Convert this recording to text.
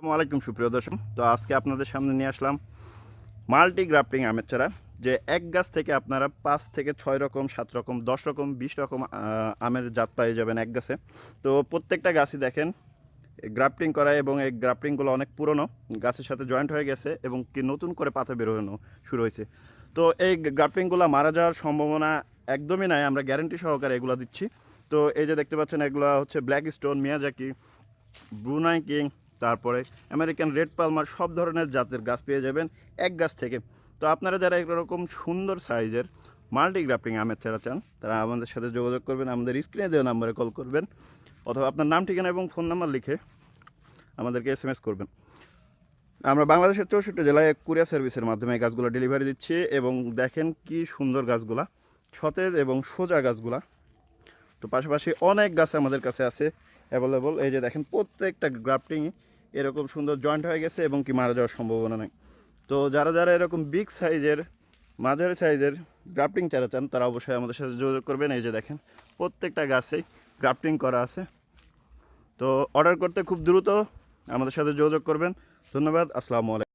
আসসালামু আলাইকুম, সুপ্রিয় দর্শক। তো আজকে আপনাদের সামনে নিয়ে আসলাম মাল্টি গ্রাফটিং আমের চারা, যে এক গাছ থেকে আপনারা পাঁচ থেকে ছয় রকম, সাত রকম, দশ রকম, বিশ রকম আমের জাত পেয়ে যাবেন এক গাছে। তো প্রত্যেকটা গাছই দেখেন, গ্রাফটিং করা এবং এই গ্রাফটিংগুলো অনেক পুরনো, গাছের সাথে জয়েন্ট হয়ে গেছে এবং কি নতুন করে পাতা বেরোনো শুরু হয়েছে। তো এই গ্রাফটিংগুলো মারা যাওয়ার সম্ভাবনা একদমই নাই, আমরা গ্যারেন্টি সহকারে এগুলো দিচ্ছি। তো এই যে দেখতে পাচ্ছেন, এগুলো হচ্ছে black stone, Miyazaki, Brunei king তারপরে আমেরিকান রেড পালমার সব ধরনের জাতের গাছ পেয়ে যাবেন এক গাছ থেকে। তো আপনারা যারা একরকম সুন্দর সাইজের মাল্টি গ্রাফটিং আমের চারা চান, তারা আমাদের সাথে যোগাযোগ করবেন, আমাদের স্ক্রিনে দেওয়া নাম্বারে কল করবেন, অথবা আপনার নাম, ঠিকানা এবং ফোন নাম্বার লিখে আমাদেরকে এস এম এস করবেন। আমরা বাংলাদেশের চৌষট্টি জেলায় কুরিয়ার সার্ভিসের মাধ্যমে গাছগুলো ডেলিভারি দিচ্ছি এবং দেখেন কি সুন্দর গাছগুলা, সতেজ এবং সোজা গাছগুলা। তো পাশাপাশি অনেক গাছ আমাদের কাছে আছে অ্যাভেলেবল। এই যে দেখেন প্রত্যেকটা গ্রাফটিং এরকম সুন্দর জয়েন্ট হয়ে গেছে এবং কি মারা যাওয়ার সম্ভাবনা নেই। তো যারা যারা এরকম বিগ সাইজের মাঝারি সাইজের গ্রাফটিং চারা চান, তারা অবশ্যই আমাদের সাথে যোগাযোগ করবেন। এই যে দেখেন, প্রত্যেকটা গাছেই গ্রাফটিং করা আছে। তো অর্ডার করতে খুব দ্রুত আমাদের সাথে যোগাযোগ করবেন। ধন্যবাদ, আসসালামু আলাইকুম।